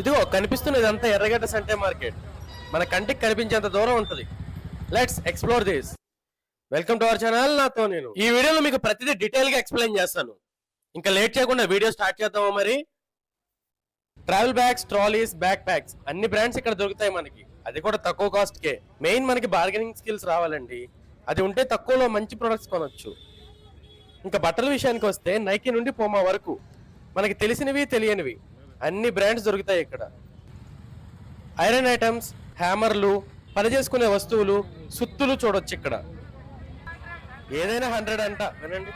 ఇదిగో కనిపిస్తున్నది అంతా ఎర్రగడ్డ సంటే మార్కెట్. మన కంటికి కనిపించేంత దూరం ఉంటుంది. Let's explore this welcome to our channel నాతో నేను. ఈ వీడియోలో మీకు ప్రతిదీ డీటెయిల్గా ఎక్స్ప్లెయిన్ చేస్తాను. ఇంకా లేట్ చేయకుండా వీడియో స్టార్ట్ చేద్దామా మరి? Travel bags trolleys backpacks అన్ని బ్రాండ్స్ ఇక్కడ దొరుకుతాయి మనకి. అది కూడా తక్కువ కాస్ట్ కే. మెయిన్ మనకి బార్గెనింగ్ స్కిల్స్ రావాలండి. అది ఉంటే తక్కువలో మంచి ప్రొడక్ట్స్ కొనొచ్చు. ఇంకా బట్టల విషయానికి వస్తే నైకి నుండి పోమా వరకు మనకి తెలిసినవి తెలియనివి. అన్ని బ్రాండ్స్ దొరుకుతాయి ఇక్కడ. ఐరన్ ఐటమ్స్ హ్యామర్లు పని చేసుకునే వస్తువులు సుత్తులు చూడొచ్చు ఇక్కడ. ఏదైనా హండ్రెడ్ అంట వినండి.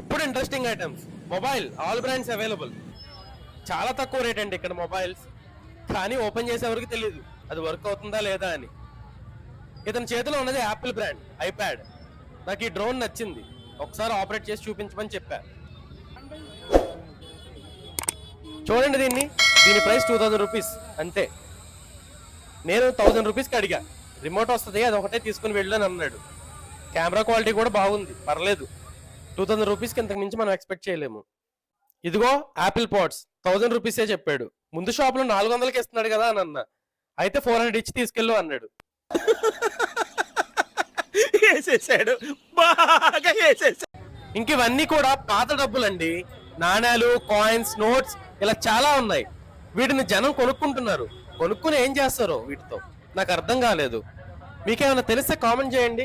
ఇప్పుడు interesting items mobile all brands available చాలా తక్కువ రేట్ అండి ఇక్కడ మొబైల్స్ కానీ ఓపెన్ చేసేవరకు తెలియదు అది వర్క్ అవుతుందా లేదా అని. ఇతని చేతిలో ఉన్నది యాపిల్ బ్రాండ్ ఐప్యాడ్ నాకు ఈ డ్రోన్ నచ్చింది. ఒకసారి ఆపరేట్ చేసి చూపించమని చెప్పా. చూడండి దీన్ని. దీని ప్రైస్ టూ థౌజండ్ రూపీస్. అంతే. నేను థౌజండ్ రూపీస్కి అడిగా. రిమోట్ వస్తుంది అది ఒకటే తీసుకుని వెళ్ళని అన్నాడు. కెమెరా క్వాలిటీ కూడా బాగుంది. పర్లేదు. టూ థౌజండ్ రూపీస్కి ఇంతకు మించి మనం ఎక్స్పెక్ట్ చేయలేము. ఇదిగో యాపిల్ పాట్స్ థౌజండ్ రూపీసే చెప్పాడు. ముందు షాప్లో నాలుగు వందలకి ఇస్తున్నాడు కదా అని అన్న. అయితే ఫోర్ హండ్రెడ్ ఇచ్చి తీసుకెళ్ళు అన్నాడు. వేసేసాడు బాగా వేసేసాడు ఇంక ఇవన్నీ కూడా పాత డబ్బులండి. నాణాలు కాయిన్స్ నోట్స్ ఇలా చాలా ఉన్నాయి. వీటిని జనం కొనుక్కుంటున్నారు. కొనుక్కుని ఏం చేస్తారో వీటితో? నాకు అర్థం కాలేదు. మీకేమైనా తెలిస్తే కామెంట్ చేయండి.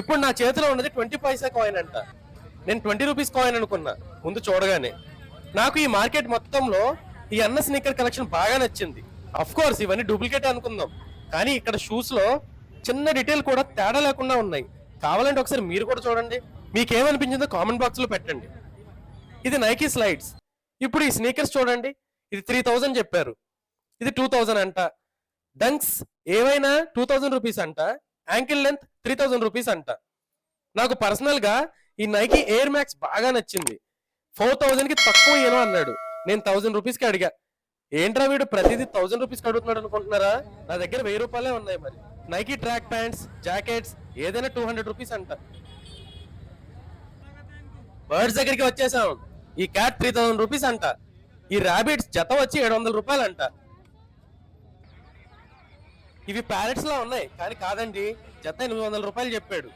ఇప్పుడు నా చేతిలో ఉన్నది ట్వంటీ పైసా కాయిన్ అంట. నేను ట్వంటీ రూపీస్ కాయిన్ అనుకున్నా. ముందు చూడగానే. నాకు ఈ మార్కెట్ మొత్తంలో ఈ అన్న స్నీకర్ కలెక్షన్ బాగా నచ్చింది. అఫ్ కోర్స్ ఇవన్నీ డూప్లికేట్ అనుకుందాం. కానీ ఇక్కడ షూస్లో చిన్న డీటెయిల్ కూడా తేడా లేకుండా ఉన్నాయి. కావాలంటే ఒకసారి మీరు కూడా చూడండి. మీకేమనిపించిందో కామెంట్ బాక్స్లో పెట్టండి. ఇది నైకీ స్లైడ్స్ ఇప్పుడు ఈ స్నీకర్స్ చూడండి. ఇది త్రీ థౌజండ్ చెప్పారు. ఇది టూ థౌజండ్ అంట. డంక్స్ ఏవైనా టూ థౌజండ్ రూపీస్ అంట. Ankle length three thousand rupees అంట. నాకు పర్సనల్గా ఈ నైకీ ఎయిర్ మ్యాక్స్ బాగా నచ్చింది. ఫోర్ థౌజండ్కి తక్కువ ఏనో అన్నాడు. నేను థౌజండ్ రూపీస్కి అడిగా. ఏంట్రా వీడు ప్రతిదీ థౌజండ్ రూపీస్కి అడుగుతున్నాడు అనుకుంటున్నారా? నా దగ్గర వెయ్యి రూపాయలే ఉన్నాయి మరి. నైకీ ట్రాక్ ప్యాంట్స్ జాకెట్స్ ఏదైనా టూ హండ్రెడ్ రూపీస్ అంట. బర్డ్స్ దగ్గరికి వచ్చేసాం. ఈ క్యాట్ త్రీ థౌసండ్ రూపీస్ అంట. ఈ ర్యాబిట్స్ జత వచ్చి ఏడు వందల రూపాయలు అంట ఇవి ప్యారెట్స్ లా ఉన్నాయి కానీ కాదండి జత ఎనిమిది వందల రూపాయలు చెప్పాడు.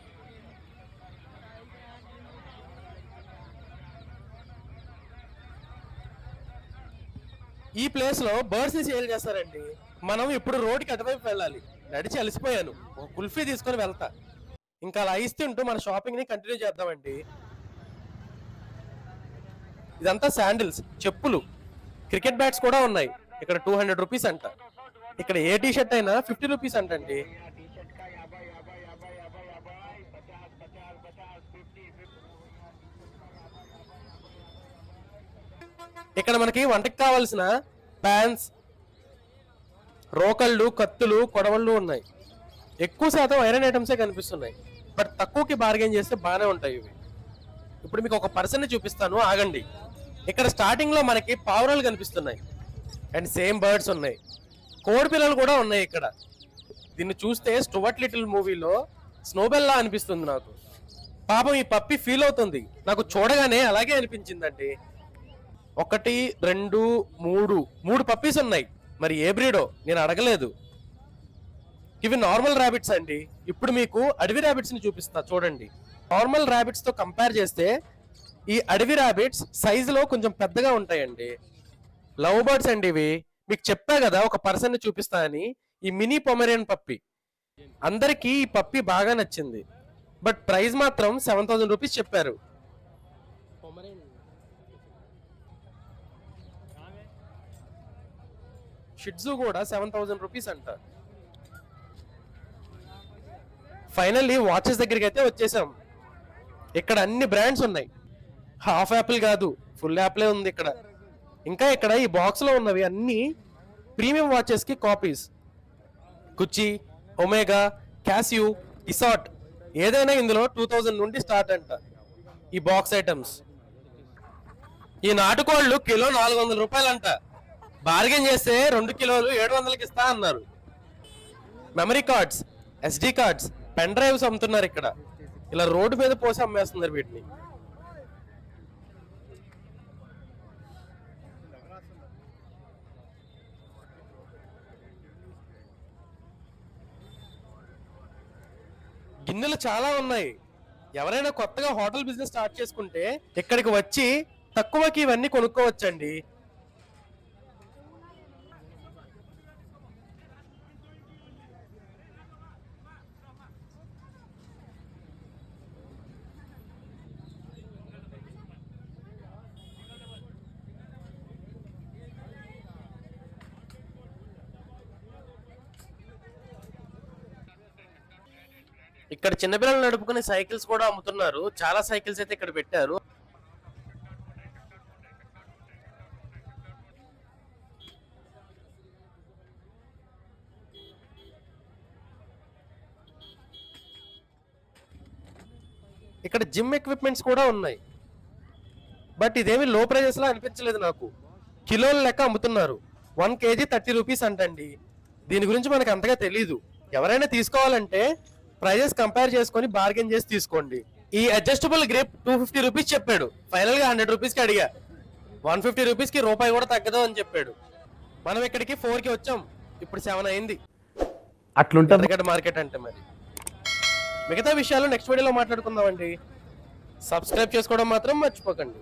ఈ ప్లేస్లో బర్డ్స్ని సేల్ చేస్తారండి. మనం ఇప్పుడు రోడ్డుకి అటువైపు వెళ్ళాలి. నడిచి అలసిపోయాను. ఒక కుల్ఫీ తీసుకొని వెళ్తా. ఇంకా అలా ఇస్తుంటూ మన షాపింగ్ని కంటిన్యూ చేద్దామండి. ఇదంతా శాండిల్స్ చెప్పులు. క్రికెట్ బ్యాట్స్ కూడా ఉన్నాయి. ఇక్కడ టూ హండ్రెడ్ రూపీస్ అంట. ఇక్కడ ఏ టీ షర్ట్ అయినా ఫిఫ్టీ రూపీస్ అంటండి. ఇక్కడ మనకి వంటకి కావాల్సిన ప్యాన్స్ రోకళ్ళు కత్తులు కొడవళ్ళు ఉన్నాయి. ఎక్కువ శాతం ఐరన్ ఐటమ్సే కనిపిస్తున్నాయి. బట్ తక్కువకి బార్గెన్ చేస్తే బాగానే ఉంటాయి ఇవి. ఇప్పుడు మీకు ఒక పర్సన్ చూపిస్తాను ఆగండి. ఇక్కడ స్టార్టింగ్లో మనకి పావురాలు కనిపిస్తున్నాయి. అండ్ సేమ్ బర్డ్స్ ఉన్నాయి. కోడి పిల్లలు కూడా ఉన్నాయి ఇక్కడ. దీన్ని చూస్తే స్టువర్ట్ లిటిల్ మూవీలో స్నోబెల్లా అనిపిస్తుంది నాకు. పాపం ఈ పప్పి ఫీల్ అవుతుంది. నాకు చూడగానే అలాగే అనిపించిందండి. ఒకటి రెండు మూడు. మూడు పప్పీస్ ఉన్నాయి. మరి ఏ బ్రీడో నేను అడగలేదు. ఇవి నార్మల్ ర్యాబిట్స్ అండి. ఇప్పుడు మీకు అడవి ర్యాబిట్స్ని చూపిస్తా చూడండి. నార్మల్ ర్యాబిట్స్తో కంపేర్ చేస్తే ఈ అడవి ర్యాబిట్స్ సైజులో కొంచెం పెద్దగా ఉంటాయండి. లవ్ బర్డ్స్ అండి ఇవి. మీకు చెప్పా కదా ఒక పర్సన్ని చూపిస్తా అని. ఈ మినీ పొమెరియన్ పప్పి. అందరికీ ఈ పప్పి బాగా నచ్చింది. బట్ ప్రైస్ మాత్రం సెవెన్ థౌసండ్ రూపీస్ చెప్పారు. షిడ్జు కూడా సెవెన్ థౌసండ్ రూపీస్ అంట. ఫైనల్లీ వాచెస్ దగ్గరికి అయితే వచ్చేసాం. ఇక్కడ అన్ని బ్రాండ్స్ ఉన్నాయి. హాఫ్ యాపిల్ కాదు ఫుల్ యాపిలే ఉంది ఇక్కడ. ఇంకా ఇక్కడ ఈ బాక్స్లో ఉన్నవి అన్ని ప్రీమియం వాచెస్కి కాపీస్ కుచ్చి ఒమేగా క్యాసియూ ఇసాట్ ఏదైనా ఇందులో టూ థౌజండ్ నుండి స్టార్ట్ అంట ఈ బాక్స్ ఐటమ్స్ ఈ నాటుకోళ్ళు కిలో నాలుగు వందల రూపాయలంట. బార్గెన్ చేస్తే రెండు కిలోలు ఏడు వందలకి ఇస్తా అన్నారు. Memory cards SD cards pen drives అమ్ముతున్నారు ఇక్కడ. ఇలా రోడ్డు మీద పోసి అమ్మేస్తున్నారు వీటిని. గిన్నెలు చాలా ఉన్నాయి. ఎవరైనా కొత్తగా హోటల్ బిజినెస్ స్టార్ట్ చేసుకుంటే ఇక్కడికి వచ్చి తక్కువకి ఇవన్నీ కొనుక్కోవచ్చండి. ఇక్కడ చిన్నపిల్లలు నడుపుకునే సైకిల్స్ కూడా అమ్ముతున్నారు. చాలా సైకిల్స్ అయితే ఇక్కడ పెట్టారు. ఇక్కడ జిమ్ ఎక్విప్మెంట్స్ కూడా ఉన్నాయి. బట్ ఇదేమి లో ప్రైజెస్ లా అనిపించలేదు నాకు. కిలోల లెక్క అమ్ముతున్నారు. వన్ కేజీ థర్టీ రూపీస్ అంటండి. దీని గురించి మనకు అంతగా తెలియదు ఎవరైనా తీసుకోవాలంటే ప్రైజెస్ కంపేర్ చేసుకొని బార్గెన్ చేసి తీసుకోండి. ఈ adjustable grip two fifty rupees చెప్పాడు. ఫైనల్గా హండ్రెడ్ రూపీస్కి అడిగా. వన్ ఫిఫ్టీ రూపీస్కి రూపాయి కూడా తగ్గదు అని చెప్పాడు. మనం ఇక్కడికి ఫోర్కి వచ్చాం. ఇప్పుడు సెవెన్ అయింది. అట్లుంటుంది. మార్కెట్ అంటే మరి. మిగతా విషయాలు నెక్స్ట్ వీడియోలో మాట్లాడుకుందామండి. సబ్స్క్రైబ్ చేసుకోవడం మాత్రం మర్చిపోకండి.